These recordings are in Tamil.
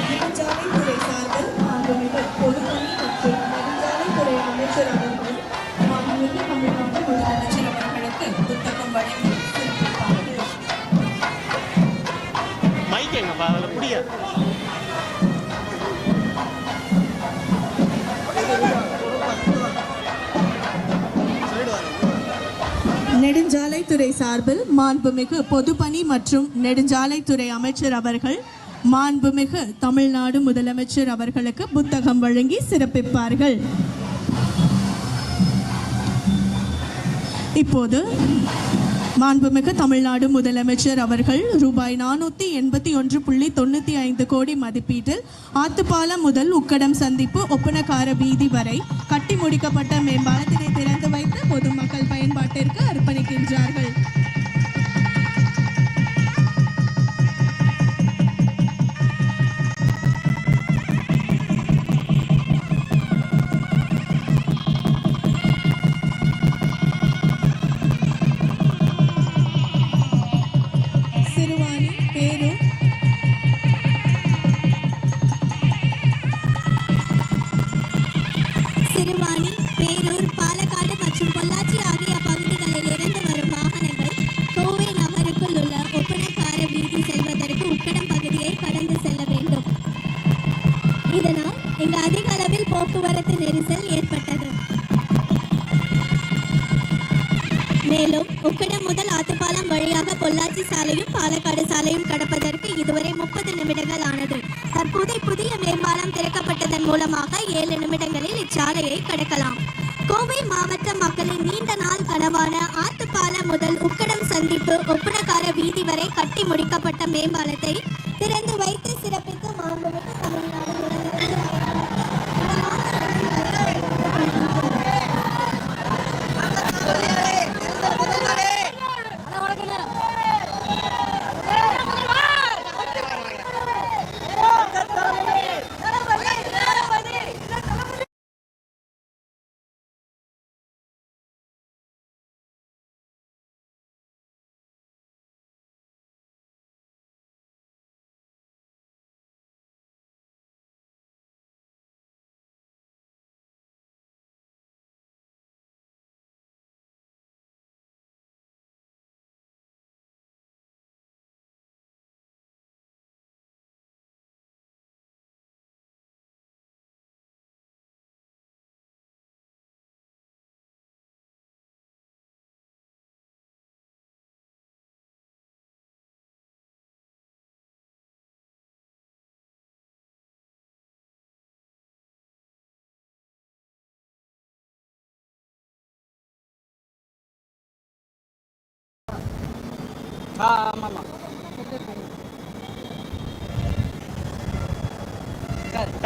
நெடுஞ்சாலைத்துறை சார்பில் மாண்புமிகு புத்தகம் மைக் எங்கப்பா? அதில் புரிய நெடுஞ்சாலைத்துறை சார்பில் மாண்புமிகு பொதுப்பணி மற்றும் நெடுஞ்சாலைத்துறை அமைச்சர் அவர்கள் மாண்புமிகு தமிழ்நாடு முதலமைச்சர் அவர்களுக்கு புத்தகம் வழங்கி சிறப்பிப்பார்கள். இப்போது மாண்புமிகு தமிழ்நாடு முதலமைச்சர் அவர்கள் ரூபாய் நானூற்றி எண்பத்தி ஒன்று புள்ளி தொண்ணூற்றி ஐந்து கோடி மதிப்பீட்டில் ஆத்துப்பாலம் முதல் உக்கடம் சந்திப்பு ஒப்பனக்கார வீதி வரை கட்டி முடிக்கப்பட்ட மேம்பாலத்தினை திறந்து பொதுமக்கள் பயன்பாட்டிற்கு அர்ப்பணிக்கின்றார்கள். அதிக போக்குவரத்து நெரிசல் ஏற்பட்டது. மேலும் உக்கடம் முதல் ஆத்துப்பாலம் வழியாக பொள்ளாச்சி சாலையும் பாலக்காடு சாலையும் கடப்பதற்கு இதுவரை முப்பது நிமிடங்கள் ஆனது. தற்போது புதிய மேம்பாலம் திறக்கப்பட்டதன் மூலமாக ஏழு நிமிடங்களில் இச்சாலையை கடக்கலாம். கோவை மாவட்ட மக்களின் நீண்ட நாள் கனவான ஆத்துப்பாலம் முதல் உக்கடம் சந்திப்பு ஒப்பனக்கார வீதி வரை கட்டி முடிக்கப்பட்ட மேம்பாலத்தை திறந்து வைத்து சிறப்பிக்க மாண்புமிகு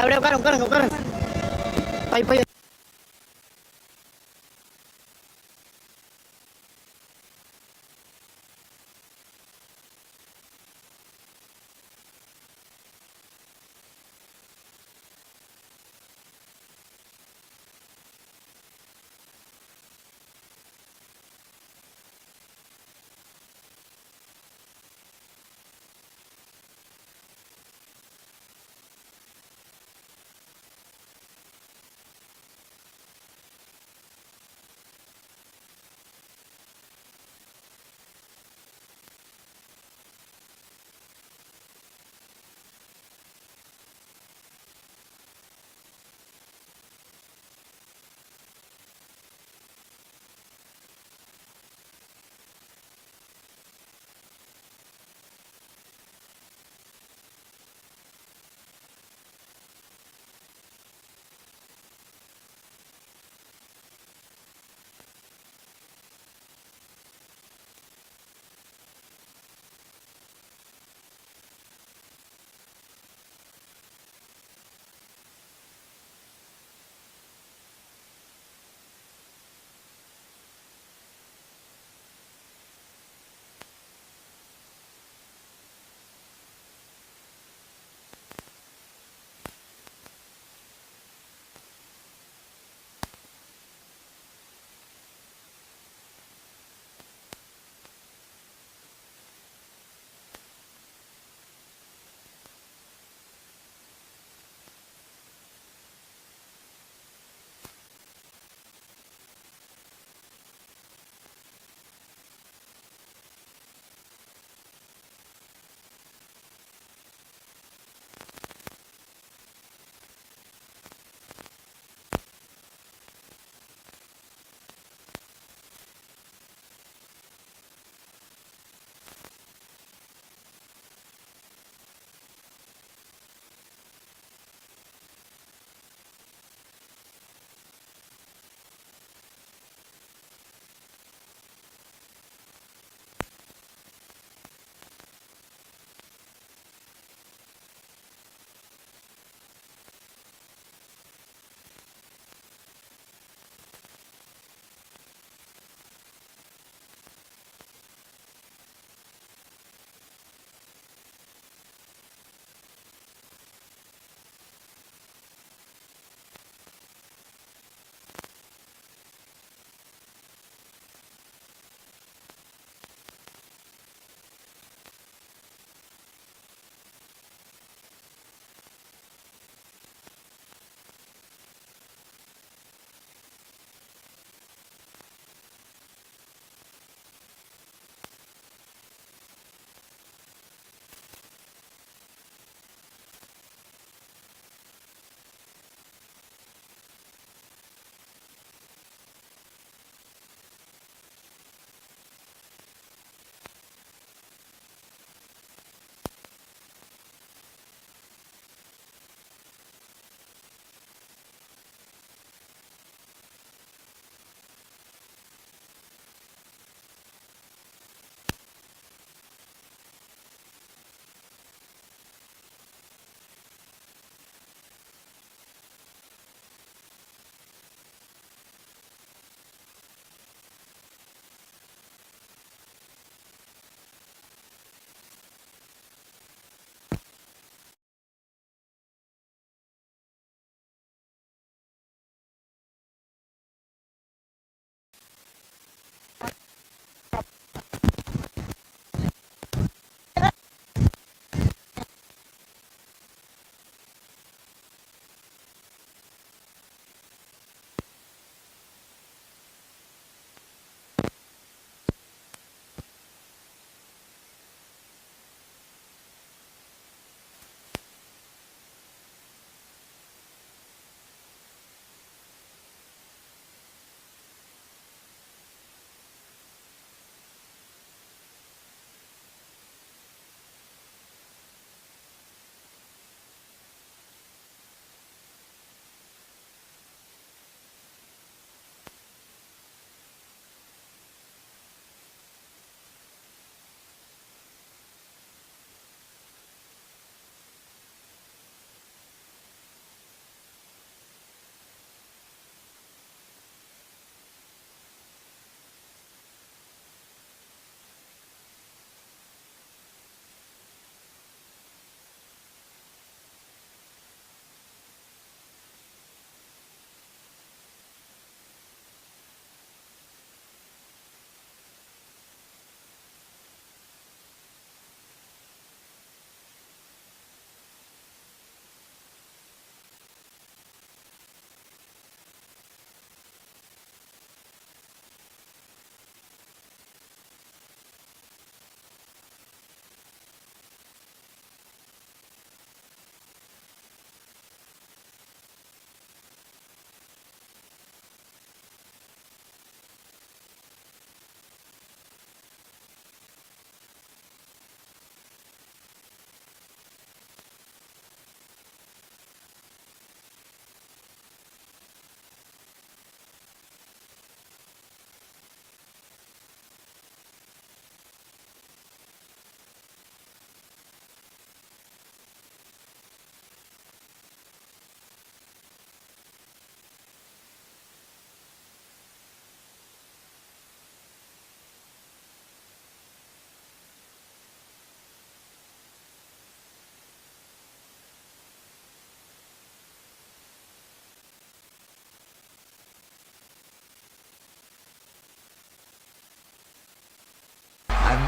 அப்படியே உட்காருங்க உட்காருங்க உட்காருங்க. பை பை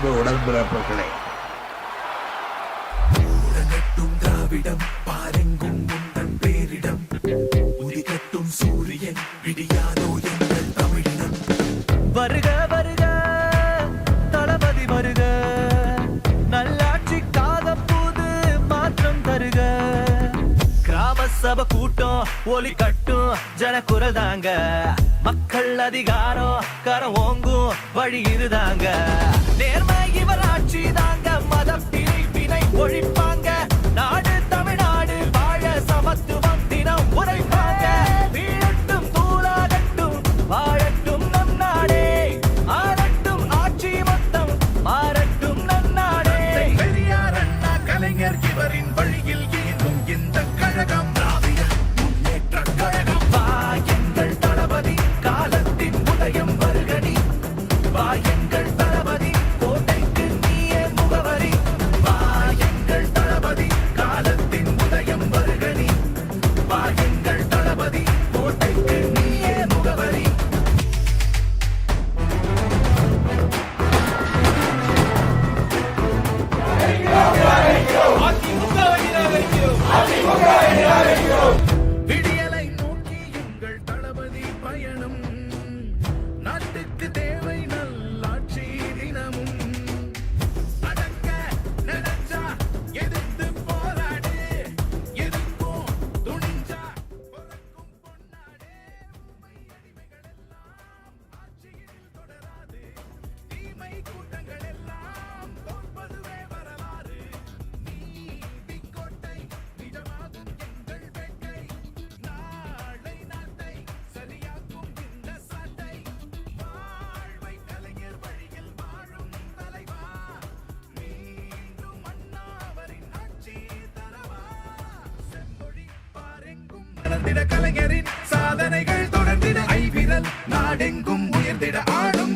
அன்பு உடன்பிறப்புகளே உலகட்டும் திராவிடம் பாருங்கும் பேரிடம். உதிகட்டும் சூரியன் விடிய சப கூட்டம் ஒலி கட்டும் ஜன குரல் தாங்க. மக்கள் அதிகாரம் கரம் ஓங்கும் வழி இதுதாங்க. நேர்மை இவர் ஆட்சி தாங்க மதம் பிரிவினை ஒழிப்பாங்க. தொடர்ந்திட கலைஞரின் சாதனைகள் தொடர்ந்திட ஐவிரல் நாடெங்கும் உயர்ந்திட ஆடும்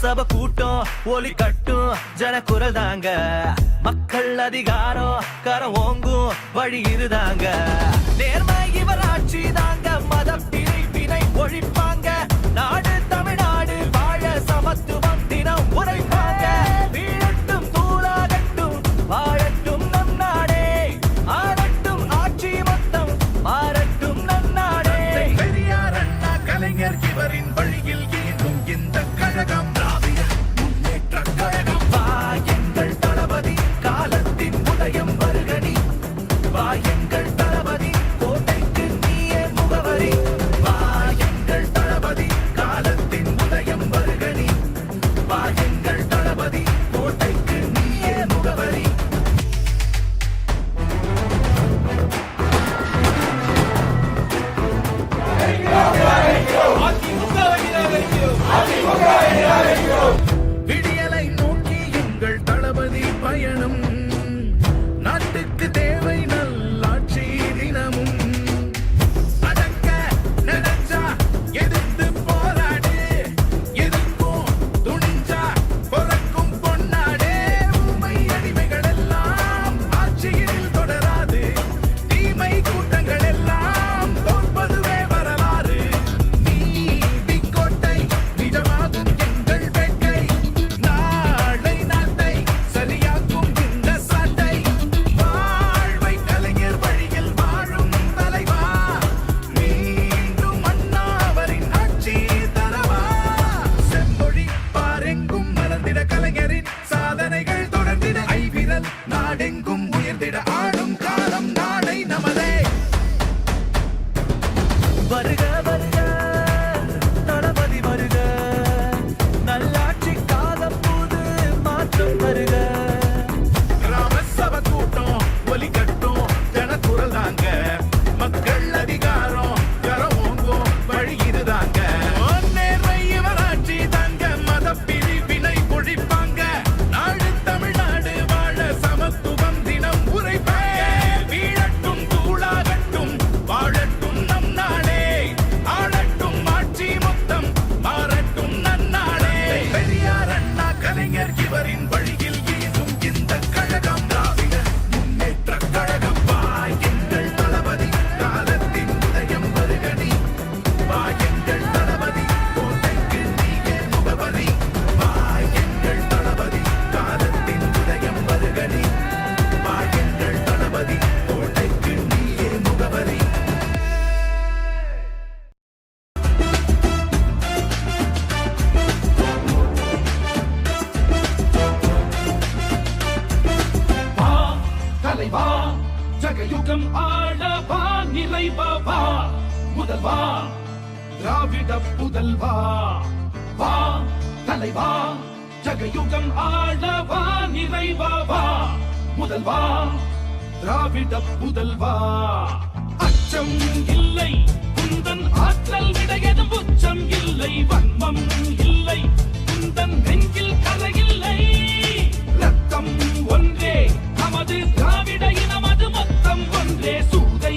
சப கூட்டம் ஒலி கட்டும் ஜன குரல் தாங்க. மக்கள் அதிகாரம் கர ஓங்கும் வழி இருதாங்க நேர்மை இவர் ஆட்சி தாங்க மத பிரிவினை ஒழிப்பாங்க. நாடு தமிழ்நாடு வாழ சமத்துவம் புதல்வா திராவிட புதல்வா அச்சம் இல்லை குந்தன் ஆற்றல் விடையது புச்சம் இல்லை வன்மம் இல்லை குந்தன் நெஞ்சில் கரையில்லை ரத்தம் ஒன்றே நமது திராவிட இனமது மொத்தம் ஒன்றே சூதை